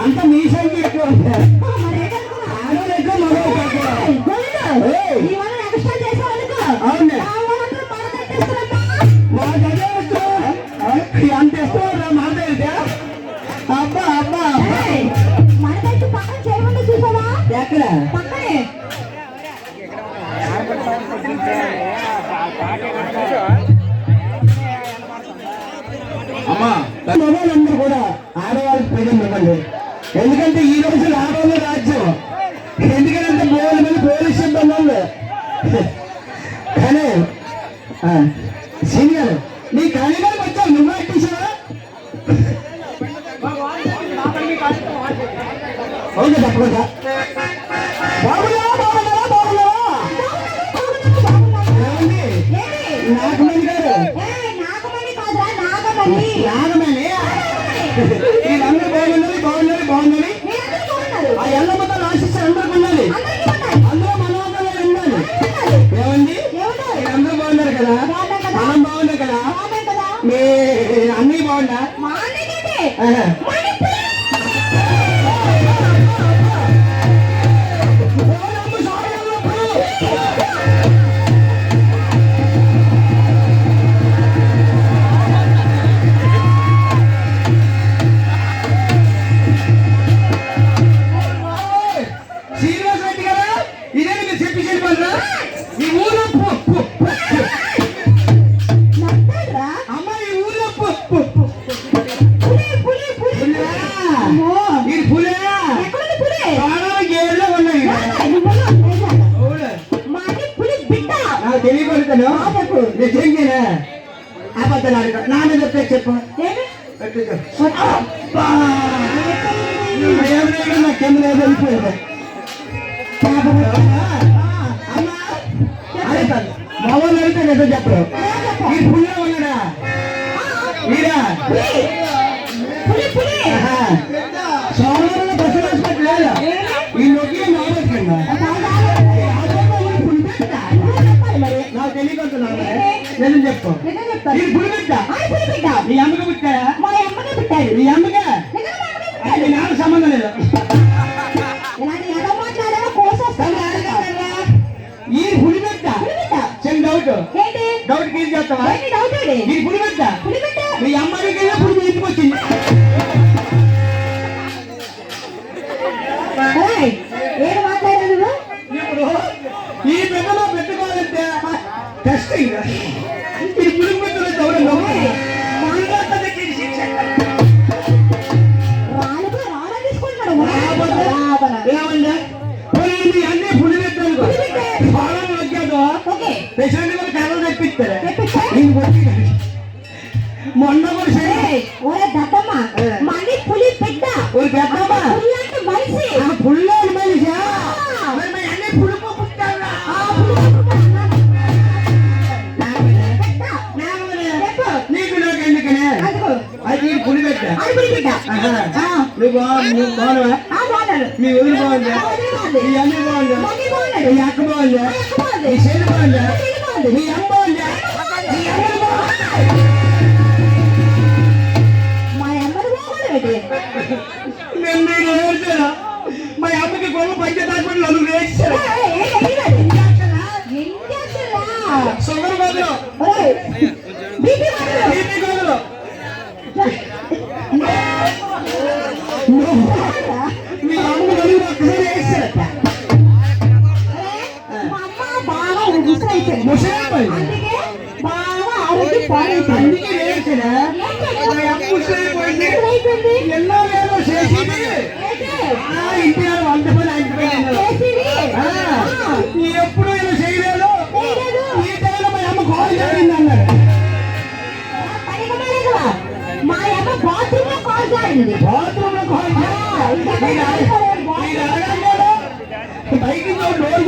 అంత మీ సంఖ్య ఎక్కువ ఆడవాళ్ళు ఎక్కువ మగవాళ్ళు అంత ఇష్టం అబ్బా అబ్బా ఎక్కడ మగవాళ్ళందరూ కూడా ఆడవాళ్ళకి ప్రజలు ఇవ్వండి. ఎందుకంటే ఈ రోజు ఆడవాళ్ళ రాజ్యం. ఎందుకంటే మూడు మంది పోలీస్ సిబ్బంది ఉంది. కానీ సీనియర్ నీ కళ్యాణానికి వచ్చావు నువ్వు అట్టించావా ఓకే తప్పకుండా. బాగున్నా బాగున్నావా? బాగున్నావా? ఏమండి? వీళ్ళందరూ బాగున్నది బాగున్నది బాగున్నది. ఆ ఎల్లమ్మతో ఆశిస్తే అందరికి ఉండాలి అందరూ మనోహరంగా ఉండాలి. ఏమండి? వీళ్ళందరూ బాగున్నారు కదా? మనం బాగున్నాం కదా? మీ అన్నీ బాగున్నా నాకు తెలియబడుతాను నిజంగానే అబద్ధాలు ఆడక నా మీద ఒక్క చెప్పు. చెప్పు. మగవాళ్ళు అడిగితే నిజం చెప్పరు ఈ పుల్ల ఉన్నాడా వీరా నిజం చెప్పు ఈ పులిబిడ్డ నీ అమ్మకి పుట్టారా? నీ అమ్మగా అది నాకు సంబంధం లేదు. ఈ పులిబిడ్డ చిన్న డౌట్ డౌట్ క్లియర్ చేస్తావా? ఈ పులిబిడ్డ మీ పులి అన్ని పులి బిడ్డలు పులిబిడ్డ. ఫారం వచ్చాడు ఓకే పేషెంట్ కూడా కర్రలు తెప్పిస్తారు తెప్పిస్తే? నేను కొట్టి మొన్న కూడా సరే ఏయ్, ఒరే దత్తమ్మ మళ్ళీ పులి బిడ్డ ఒక పెద్దమ్మ పులి అంటే మనిషి ఆ పుల్లోని మనిషా మరి మరి అన్ని పులుపు పుట్టారా ఆ పులి బిడ్డ. చెప్పు. మీ ఊరు బాగుందా? మీ అమ్మ బాగుందా? మీ అక్క బాగుందా? మీ చెల్లి బాగుందా? మీ అమ్మ బాగుందా? మీ అమ్మ బాగుందా? ఎన్నో వేలో చేసింది ఇంటి వాడు పని ఆయన ఎప్పుడు ఇలా చేయలేదు ఈ టైంలో మా అమ్మ జరిగింది మా అమ్మ బాత్రూమ్లో కాల్ జారింది బాత్రూమ్లో కాల్ బైక్ లో డోర్